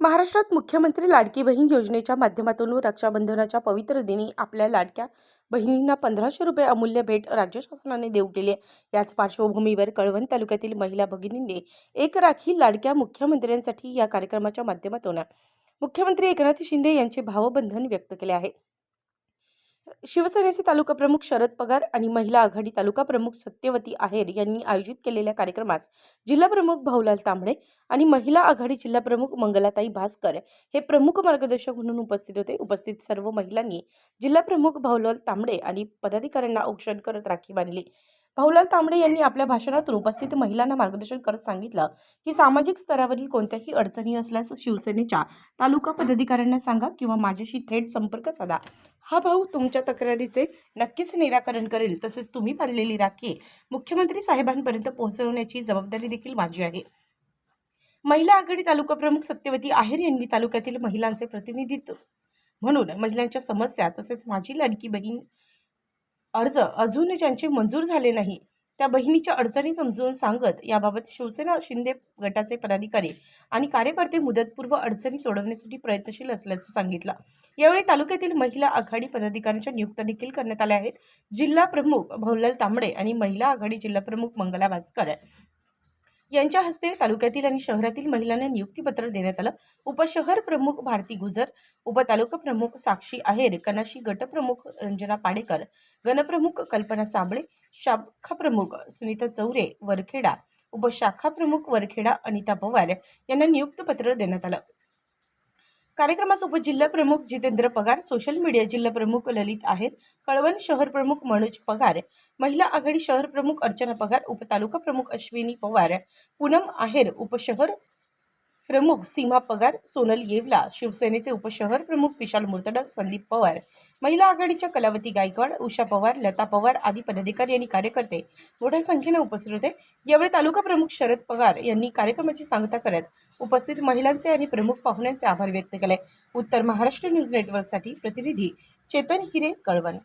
महाराष्ट्रात मुख्यमंत्री लाडकी बहीण योजनेच्या माध्यमातून रक्षाबंधनाच्या पवित्र दिनी आपल्या लाडक्या बहिणींना पंधराशे रुपये अमूल्य भेट राज्य शासनाने देऊ केली आहे. याच पार्श्वभूमीवर कळवण तालुक्यातील महिला भगिनींनी एक राखी लाडक्या मुख्यमंत्र्यांसाठी या कार्यक्रमाच्या माध्यमातून मुख्यमंत्री एकनाथ शिंदे यांचे भावबंधन व्यक्त केले आहे. शिवसेनेचे तालुका प्रमुख शरद पगार आणि महिला आघाडी तालुका प्रमुख सत्यवती आहेर यांनी आयोजित केलेल्या कार्यक्रमास जिल्हा प्रमुख भाऊलाल तांबडे आणि महिला आघाडी जिल्हा प्रमुख मंगलाताई भास्कर हे प्रमुख मार्गदर्शक म्हणून उपस्थित होते. उपस्थित सर्व महिलांनी जिल्हा प्रमुख भाऊलाल तांबडे आणि पदाधिकाऱ्यांना औक्षण करत राखी बांधली. भाऊलाल तांबडे यांनी आपल्या भाषणातून उपस्थित महिलांना मार्गदर्शन करत सांगितलं की सामाजिक स्तरावरील कोणत्याही अडचणी असल्यास शिवसेनेच्या तालुका पदाधिकाऱ्यांना सांगा किंवा माझ्याशी थेट संपर्क साधा. हा भाऊ तुमच्या तक्रारीचे नक्कीच निराकरण करेल तसेच तुम्ही पाडलेली राखी मुख्यमंत्री साहेबांपर्यंत पोहोचवण्याची जबाबदारी देखील माझी आहे. महिला आघाडी तालुका प्रमुख सत्यवती आहेर यांनी तालुक्यातील महिलांचे प्रतिनिधित्व म्हणून महिलांच्या समस्या तसेच माझी लाडकी बहीण अर्ज अजून ज्यांचे मंजूर झाले नाही त्या बहिणीच्या अडचणी समजून सांगत याबाबत शिवसेना शिंदे गटाचे पदाधिकारी आणि कार्यकर्ते मुदतपूर्व अडचणी सोडवण्यासाठी प्रयत्नशील असल्याचं सांगितलं. यावेळी तालुक्यातील महिला आघाडी पदाधिकाऱ्यांच्या नियुक्त्या देखील करण्यात आल्या आहेत. जिल्हा प्रमुख भवलाल तांबडे आणि महिला आघाडी जिल्हा प्रमुख मंगला भास्कर यांच्या हस्ते तालुक्यातील आणि शहरातील महिलांना नियुक्तीपत्र देण्यात आलं. उपशहर प्रमुख भारती गुजर उपतालुका प्रमुख साक्षी आहेर कनाशी गटप्रमुख रंजना पाडेकर गणप्रमुख कल्पना साबळे शाखा प्रमुख सुनीता चौरे वरखेडा उपशाखा प्रमुख वरखेडा अनिता पवार यांना नियुक्तपत्र देण्यात आलं. कार्यक्रमासोबत जिल्हा प्रमुख जितेंद्र पगार सोशल मीडिया जिल्हा प्रमुख ललित आहेत कळवण शहर प्रमुख मनोज पगार महिला आघाडी शहर प्रमुख अर्चना पगार उपतालुका प्रमुख अश्विनी पवार पूनम आहेर उपशहर प्रमुख सीमा पगार सोनल येवला शिवसेनेचे उपशहर प्रमुख विशाल मुर्तडक संदीप पवार महिला आघाडीच्या कलावती गायकवाड उषा पवार लता पवार आदी पदाधिकारी आणि कार्यकर्ते मोठ्या संख्येने उपस्थित होते. यावेळी तालुका प्रमुख शरद पगार यांनी कार्यक्रमाची सांगता करत उपस्थित महिलांचे आणि प्रमुख पाहुण्यांचे आभार व्यक्त केले. उत्तर महाराष्ट्र न्यूज नेटवर्कसाठी प्रतिनिधी चेतन हिरे कळवण.